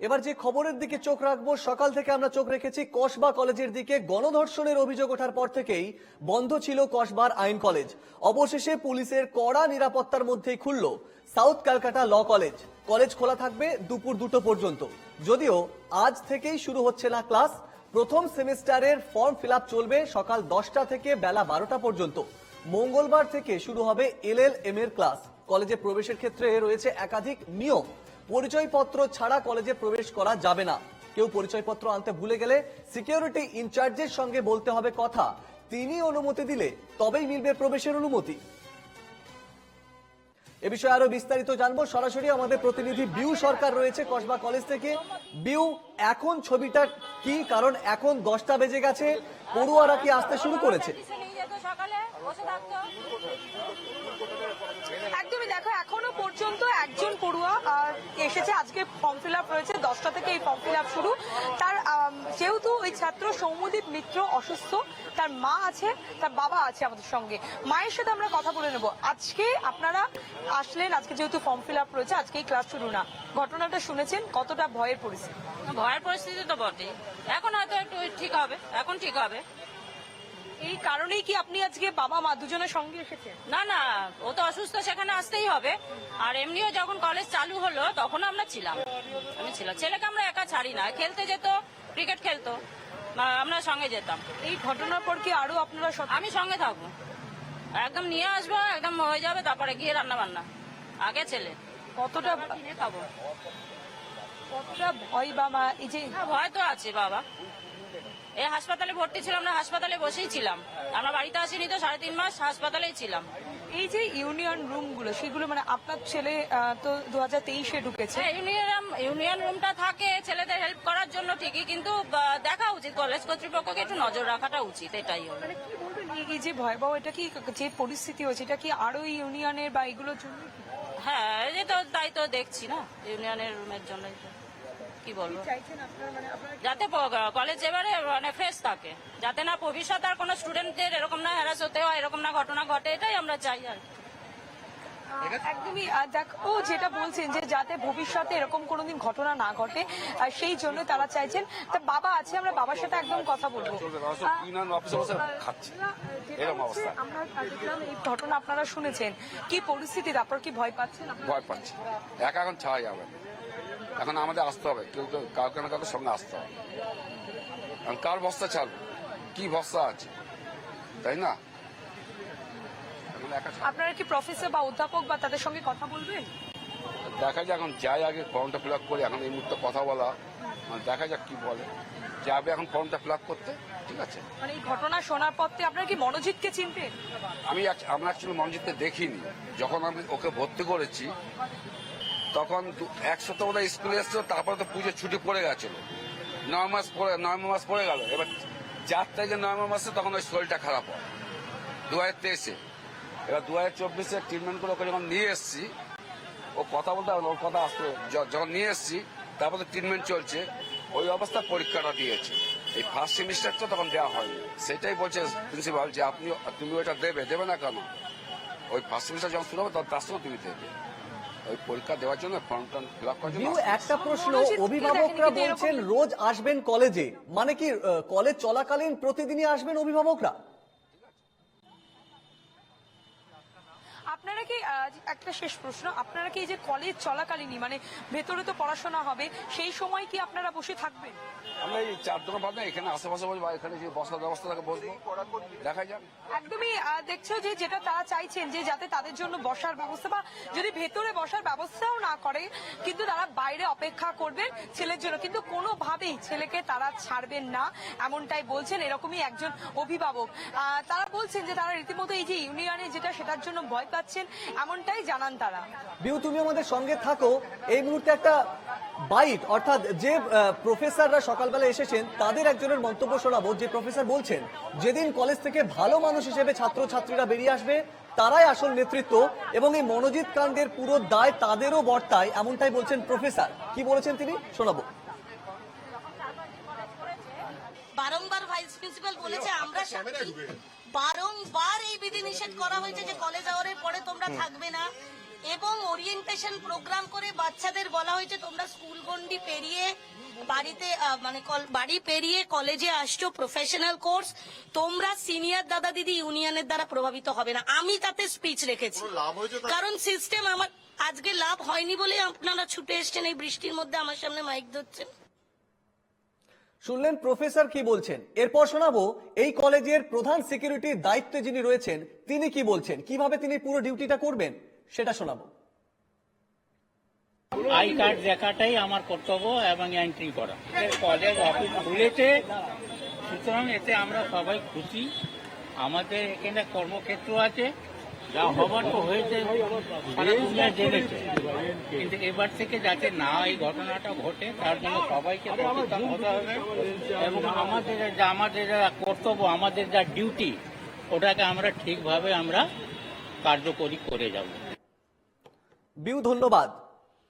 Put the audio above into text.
এবার যে খবরের দিকে চোখ রাখব, সকাল থেকে আমরা চোখ রেখেছি কসবা কলেজের দিকে গণধর্ষণের অভিযোগ ওঠার পর থেকেই বন্ধ ছিল কসবার আইন কলেজ। অবশেষে পুলিশের কড়া নিরাপত্তার মধ্যেই খুলল south Calcutta law college. College খোলা থাকবে দুপুর দুটো পর্যন্ত। যদিও আজ থেকেই শুরু হচ্ছে না ক্লাস। প্রথম সেমিস্টারের ফর্ম ফিল চলবে সকাল দশটা থেকে বেলা বারোটা পর্যন্ত। মঙ্গলবার থেকে শুরু হবে এল এল এম এর ক্লাস। কলেজে প্রবেশের ক্ষেত্রে রয়েছে একাধিক নিয়ম। পরিচয়পত্র ছাড়া কলেজে প্রবেশ করা যাবে না। কেউ পরিচয়পত্র আনতে ভুলে গেলে সিকিউরিটি ইনচার্জের সঙ্গে বলতে হবে কথা। তিনি অনুমতি দিলে তবেই মিলবে প্রবেশের অনুমতি। এ বিষয়ে আরও বিস্তারিত জানব। সরাসরি আমাদের প্রতিনিধি বিউ সরকার রয়েছে কসবা কলেজ থেকে। বিউ, এখন ছবিটা কি? কারণ এখন দশটা বেজে গেছে। পড়ুয়ারা কি আসতে শুরু করেছে? একদমই দেখো, এখনও পর্যন্ত একজন পড়ুয়া এসেছে, আজকে ফর্ম ফিল আপ রয়েছে দশটা থেকে এই ফর্ম ফিল আপ শুরু। তার যেহেতু ওই ছাত্র সৌমদীপ মিত্র অসুস্থ, তার মা আছে, তার বাবা আছে আমাদের সঙ্গে। মায়ের সাথে আমরা কথা বলে নেব। আজকে আপনারা আসলেন, আজকে যেহেতু ফর্ম ফিল আপ রয়েছে আজকেই ক্লাস শুরু না। ঘটনাটা শুনেছেন, কতটা ভয়ের পরিস্থিতি? ভয়ের পরিস্থিতি তো বটেই। এখন হয়তো একটু ঠিক হবে, এখন ঠিক হবে। এই কারণেই কি আপনি আজকে বাবা মা দুজনের সঙ্গে এসেছেন? না না ও তো অসুস্থ সেখানে আসতেই হবে। আর এমনিও যখন কলেজ চালু হলো তখন আমরা ছিলাম। আমি ছিলাম। ছেলেকে আমরা একা ছাড়ি না। খেলতে যেত ক্রিকেট খেলতো। আমরা সঙ্গে যেতাম। এই ঘটনার পর কি আরও আপনারা আমি সঙ্গে থাকব। একদম নিয়ে আসব একদম হয়ে যাবে তারপরে গিয়ে রান্না বান্না আগে ছেলে। কতটা কিনে খাব। কতটা ভয় বাবা এই যে ভয় তো আছে বাবা। এই হাসপাতালে ভর্তি ছিলাম না হাসপাতালে বসেই ছিলাম। আমরা বাড়িতে আসিনি তো সাড়ে তিন মাস হাসপাতালেই ছিলাম। এই যে ইউনিয়ন রুমগুলো সেগুলো মানে আপনার ছেলে তো দু হাজার তেইশে ঢুকেছে। হ্যাঁ, ইউনিয়ন ইউনিয়ন রুমটা থাকে ছেলেদের হেল্প করার জন্য ঠিকই কিন্তু দেখা উচিত। কলেজ কর্তৃপক্ষকে একটু নজর রাখাটা উচিত এটাই মানে কি এই- যে ভয়াবহ এটা কি যে পরিস্থিতি হয়েছে এটা কি আরও ইউনিয়নের বা এগুলোর জন্য? হ্যাঁ এই তো তাই তো দেখছি না ইউনিয়নের রুমের জন্যই কি বলব চাইছেন আপনারা মানে আপনারা যাতে কলেজ এবারে মানে ফ্রেশ থাকে যাতে না ভবিষ্যৎ আর কোনো স্টুডেন্টদের এরকম না হ্যারাস হতে হয় এরকম না ঘটনা ঘটে এটাই আমরা চাই আর কি। একদমই দেখো যেটা বলছেন যে যাতে ভবিষ্যতে এরকম কোনোদিন ঘটনা না ঘটে আর সেই জন্য তারা চাইছেন তা বাবা আছে আমরা বাবার সাথে একদম কথা বলব। আমরা দেখলাম এই ঘটনা আপনারা শুনেছেন কি পরিস্থিতি তারপর কি ভয় পাচ্ছেন? ভয় পাচ্ছি একা এখন ছাড়া যাবে। এখন আমাদের আসতে হবে। কেউ তো কাউকে না কাউকে সঙ্গে আসতে হবে। এখন কার বস্তা ছাড়বে কি বস্তা আছে? তাই না? আপনারা কি প্রফেসর বা অধ্যাপক বা তাদের সঙ্গে কথা বলবেন? দেখা যাক এখন যাই আগে ফর্মটা ফিল আপ করি এখন এই মুহূর্তে কথা বলা। মানে দেখা যাক কি বলে। যাবে এখন ফর্মটা ফিল আপ করতে ঠিক আছে? মানে এই ঘটনা শোনার পর থেকে আপনারা কি মনোজিৎকে চিনতেন আমি আমরা অ্যাকচুয়ালি মঞ্জিতকে দেখিনি। যখন আমি ওকে ভর্তি করেছি তখন দু- এক সপ্তাহ বোধহয় স্কুলে এসেছিল, তারপরে তো পুজো ছুটি পড়ে গেছিল। নয় মাস পরে নয় মাস পড়ে গেল। এবার চার তারিখে নভেম্বর মাসে তখন ওই শরীরটা খারাপ হয়। দু হাজার তেইশে। এবার দু হাজার চব্বিশে ট্রিটমেন্ট করে ওকে যখন নিয়ে এসেছি, ও কথা বলতে ওর কথা আসতো যখন নিয়ে এসেছি, তারপরে ট্রিটমেন্ট চলছে। ওই অবস্থা পরীক্ষাটা দিয়েছে। এই ফার্স্ট সেমিস্টারটা তখন দেওয়া হয়নি। সেটাই বলছে প্রিন্সিপাল যে আপনি তুমি ওইটা দেবে দেবে না কেন? ওই ফার্স্ট সেমিস্টার যখন শুরু হবে, তখন তার সঙ্গে তুমি দেবে। ওই পরীক্ষা দেওয়ার জন্য ফর্ম টর্ম ফিল আপ করার জন্য বিউ আসতে হবে। একটা প্রশ্ন অভিভাবকরা বলছেন রোজ আসবেন কলেজে মানে কি আহ, কলেজ চলাকালীন প্রতিদিনই আসবেন অভিভাবকরা আপনারা কি একটা শেষ প্রশ্ন আপনারা কি এই যে কলেজ চলাকালীনই মানে ভেতরে তো পড়াশোনা হবে সেই সময় কি আপনারা বসে থাকবেন? আমরা এই চার দোকান পাবো এখানে আশেপাশে বসবো এখানে যে বসার ব্যবস্থা থাকে বসবো। দেখা যাক। একদমই দেখছ যে যেটা তারা চাইছেন যে যাতে তাদের জন্য বসার ব্যবস্থা বা যদি ভেতরে বসার ব্যবস্থাও না করে কিন্তু তারা বাইরে অপেক্ষা করবেন ছেলের জন্য। কিন্তু কোনোভাবেই ছেলেকে তারা ছাড়বেন না এমনটাই বলছেন এরকমই একজন অভিভাবক। আহ, তারা বলছেন যে তারা রীতিমতো এই যে ইউনিয়নে যেটা সেটার জন্য ভয় পাচ্ছেন, এমনটাই জানান তারা। বিউ তুমি আমাদের সঙ্গে থাকো। এই মুহূর্তে একটা বাইট, অর্থাৎ যে প্রফেসররা সকালবেলা এসেছেন, তাদের একজনের মন্তব্য শোনাবো। যে প্রফেসর বলছেন, যেদিন কলেজ থেকে ভালো মানুষ হিসেবে ছাত্র ছাত্রীরা বেরিয়ে আসবে, তারাই আসল নেতৃত্ব এবং এই মনোজিৎ কাণ্ডের পুরো দায় তাদেরও বর্তায়, এমনটাই বলছেন প্রফেসর কি বলেছেন তিনি? শোনাবো বারংবার ভাইস প্রিন্সিপাল বলেছে আমরা বারংবার এই বিধি নিষেধ করা হয়েছে যে কলেজ আওয়ারের পরে তোমরা থাকবে না। এবং ওরিয়েন্টেশন প্রোগ্রাম করে বাচ্চাদের বলা হয়েছে তোমরা স্কুল গন্ডি পেরিয়ে বাড়িতে মানে বাড়ি পেরিয়ে কলেজে আসছো প্রফেশনাল কোর্স তোমরা সিনিয়র দাদা দিদি ইউনিয়নের দ্বারা প্রভাবিত হবে না। আমি তাতে স্পিচ রেখেছি। কারণ সিস্টেম আমার আজকে লাভ হয়নি বলে আপনারা ছুটে এসছেন এই বৃষ্টির মধ্যে আমার সামনে মাইক ধরছেন। শুনলেন প্রফেসর কি বলছেন? এরপর শোনাবো, এই কলেজের প্রধান সিকিউরিটির দায়িত্বে যিনি রয়েছেন, তিনি কি বলছেন? কীভাবে তিনি পুরো ডিউটিটা করবেন? সেটা শোনাবো। আই কার্ড দেখাটাই আমার কর্তব্য এবং এন্ট্রি করা। কলেজ অফিস খুলেছে। সুতরাং এতে আমরা সবাই খুশি। আমাদের এখানে কর্মক্ষেত্র আছে। যা হবার তো হয়েছে জেনেছে কিন্তু এবার থেকে যাতে না এই ঘটনাটা ঘটে, তার জন্য সবাইকে সচেতন হতে হবে। এবং আমাদের যা আমাদের যা কর্তব্য, আমাদের যা ডিউটি ওটাকে আমরা ঠিকভাবে আমরা কার্যকরী করে যাব। বিউ, ধন্যবাদ।